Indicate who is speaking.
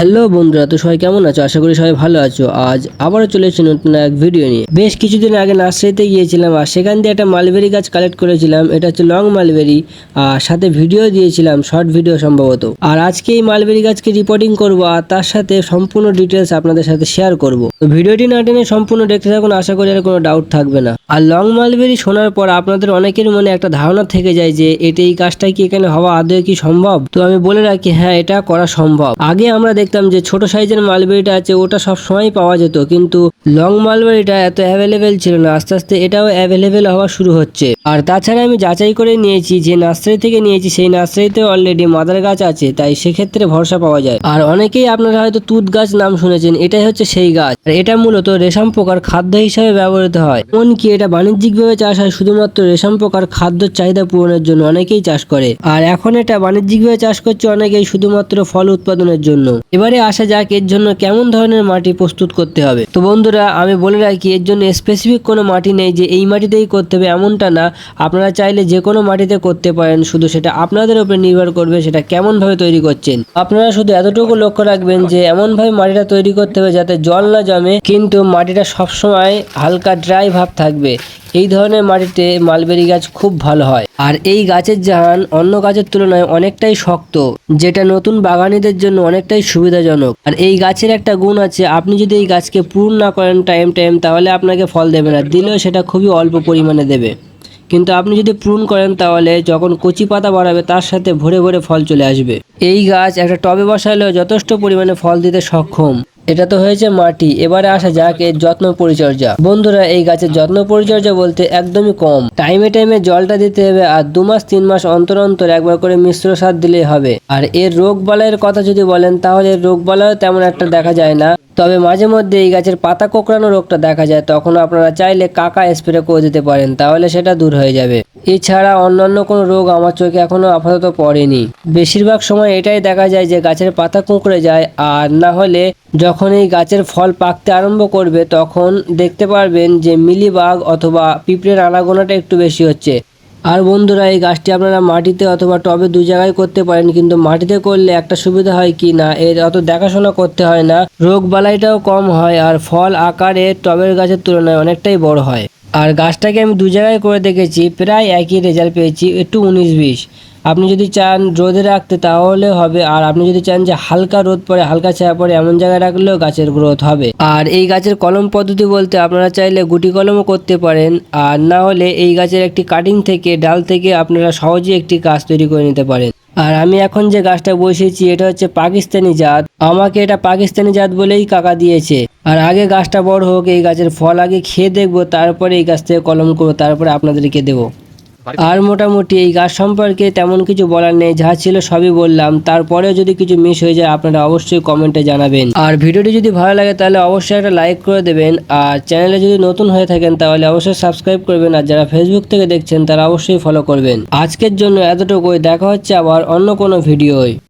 Speaker 1: Hello বন্ধুরা, তো সবাই কেমন আছো? আশা করি সবাই ভালো আছো। আজ আবারও চলে এসেছি নতুন এক ভিডিও নিয়ে। বেশ কিছুদিন আগে নার্সারিতে গিয়েছিলাম আর সেখান দিয়ে একটা মালবেরি গাছ কালেক্ট করেছিলাম। এটা হচ্ছে লং মালবেরি আর সাথে ভিডিও দিয়েছিলাম শর্ট ভিডিও সম্ভবত। আর আজকে এই মালবেরি গাছকে রিপোর্টিং করব আর তার সাথে সম্পূর্ণ ডিটেলস আপনাদের সাথে শেয়ার করব। তো ভিডিওটি না টেনে সম্পূর্ণ দেখতে থাকুন, আশা করি আর কোনো ডাউট থাকবে না। আর লং মালবেরি শোনার পর আপনাদের অনেকের মনে একটা ধারণা থেকে যায় যে, এটা এই কাজটা কি এখানে হওয়া আদৌ কি সম্ভব? তো আমি বলে রাখি হ্যাঁ এটা করা সম্ভব। আগে আমরা দেখতাম যে ছোট সাইজের মালবেরিটা আছে ওটা সব সময় পাওয়া যেত। কিন্তু লং মালবেরিটা এত অ্যাভেলেবেল ছিল না, আস্তে আস্তে এটাও অ্যাভেলেবেল হওয়া শুরু হচ্ছে। আর তাছাড়া আমি যাচাই করে নিয়েছি, যে নার্সারি থেকে নিয়েছি সেই নার্সারিতে অলরেডি মাদার গাছ আছে, তাই সেক্ষেত্রে ভরসা পাওয়া যায়। আর অনেকেই আপনারা হয়তো তুত গাছ নাম শুনেছেন, এটাই হচ্ছে সেই গাছ। আর এটা মূলত রেশম পোকার খাদ্য হিসাবে ব্যবহৃত হয়। এমনকি এটা বাণিজ্যিকভাবে চাষ হয়, শুধুমাত্র রেশম পোকার খাদ্য চাহিদা পূরণের জন্য অনেকেই চাষ করে। আর এখন এটা বাণিজ্যিকভাবে চাষ করছে অনেকেই শুধুমাত্র ফল উৎপাদনের জন্য। এবারে আসা যাক এর জন্য কেমন ধরনের মাটি প্রস্তুত করতে হবে। তো বন্ধুরা, আমি বলে রাখি, এর জন্য স্পেসিফিক কোনো মাটি নেই যে এই মাটিতেই করতে হবে, এমনটা না। আপনারা চাইলে যে কোনো মাটিতে করতে পারেন, শুধু সেটা আপনাদের উপরে নির্ভর করবে সেটা কেমনভাবে তৈরি করছেন। আপনারা শুধু এতটুকু লক্ষ্য রাখবেন যে, এমনভাবে মাটিটা তৈরি করতে হবে যাতে জল না জমে, কিন্তু মাটিটা সবসময় হালকা ড্রাই ভাব থাকবে। এই ধরনের মাটিতে মালবেরি গাছ খুব ভালো হয়। আর এই গাছের জাহান অন্য গাছের তুলনায় অনেকটাই শক্ত, যেটা নতুন বাগানিদের জন্য অনেকটাই সুবিধাজনক। আর এই গাছের একটা গুণ আছে, আপনি যদি এই গাছকে পূর্ণ না করেন টাইম টাইম তাহলে আপনাকে ফল দেবে না, দিলেও সেটা খুবই অল্প পরিমাণে দেবে। কিন্তু আপনি যদি প্রুন করেন তাহলে যখন কচি পাতা বাড়াবে, তার সাথে ভরে ভরে ফল চলে আসবে। এই গাছ একটা টবে বসালেও যথেষ্ট পরিমাণে ফল দিতে সক্ষম। এটা তো হয়েছে মাটি। এবারে আসা যাক এর যত্ন পরিচর্যা। বন্ধুরা, এই গাছের যত্ন পরিচর্যা বলতে একদমই কম। টাইমে টাইমে জলটা দিতে হবে আর দু মাস, তিন মাস অন্তর অন্তর একবার করে মিশ্র সার দিলেই হবে। আর এর রোগ বালাইয়ের কথা যদি বলেন, তাহলে এর রোগ বালাইও তেমন একটা দেখা যায় না। তবে মাঝে মধ্যে এই গাছের পাতা কোঁকড়ানো রোগটা দেখা যায়। তখন আপনারা চাইলে কাকা স্প্রে করে দিতে পারেন, তাহলে সেটা দূর হয়ে যাবে। এছাড়া অন্যান্য কোনো রোগ আমার চোখে এখনও আপাতত পড়েনি। বেশিরভাগ সময় এটাই দেখা যায় যে গাছের পাতা কুঁকড়ে যায়, আর না হলে যখন এই গাছের ফল পাকতে আরম্ভ করবে তখন দেখতে পারবেন যে মিলিবাগ অথবা পিঁপড়ের আনাগোনাটা একটু বেশি হচ্ছে। আর বন্ধুরা, এই গাছটি আপনারা মাটিতে অথবা টবে দু জায়গায় করতে পারেন, কিন্তু মাটিতে করলে একটা সুবিধা হয় কি না, এর অত দেখাশোনা করতে হয় না। রোগ বালাইটাও কম হয়, আর ফল আকারে টবের গাছের তুলনায় অনেকটাই বড় হয়। আর গাছটাকে আমি দু জায়গায় করে দেখেছি, প্রায় একই রেজাল্ট পেয়েছি, একটু উনিশ বিশ। আপনি যদি চান রোদে রাখতে তাহলে হবে, আর আপনি যদি চান যে হালকা রোদ পড়ে, হালকা ছায়া পড়ে, এমন জায়গায় রাখলেও গাছের গ্রোথ হবে। আর এই গাছের কলম পদ্ধতি বলতে আপনারা চাইলে গুটি কলমও করতে পারেন, আর না হলে এই গাছের একটি কাটিং থেকে, ডাল থেকে আপনারা সহজেই একটি গাছ তৈরি করে নিতে পারেন। আর আমি এখন যে গাছটা বসিয়েছি এটা হচ্ছে পাকিস্তানি জাত। আমাকে এটা পাকিস্তানি জাত বলেই কাকা দিয়েছে। আর আগে গাছটা বড় হোক, এই গাছের ফল আগে খেয়ে দেখব, তারপরে এই গাছ থেকে কলম করব, তারপরে আপনাদেরকে দেবো। আর মোটামুটি এই গাছ সম্পর্কে তেমন কিছু বলার নেই, যা ছিল সবই বললাম। তারপরেও যদি কিছু মিস হয়ে যায়, আপনারা অবশ্যই কমেন্টে জানাবেন। আর ভিডিওটি যদি ভালো লাগে, তাহলে অবশ্যই একটা লাইক করে দেবেন। আর চ্যানেলে যদি নতুন হয়ে থাকেন, তাহলে অবশ্যই সাবস্ক্রাইব করবেন। আর যারা ফেসবুক থেকে দেখছেন, তারা অবশ্যই ফলো করবেন। আজকের জন্য এতটুকুই, দেখা হচ্ছে আবার অন্য কোনো ভিডিওয়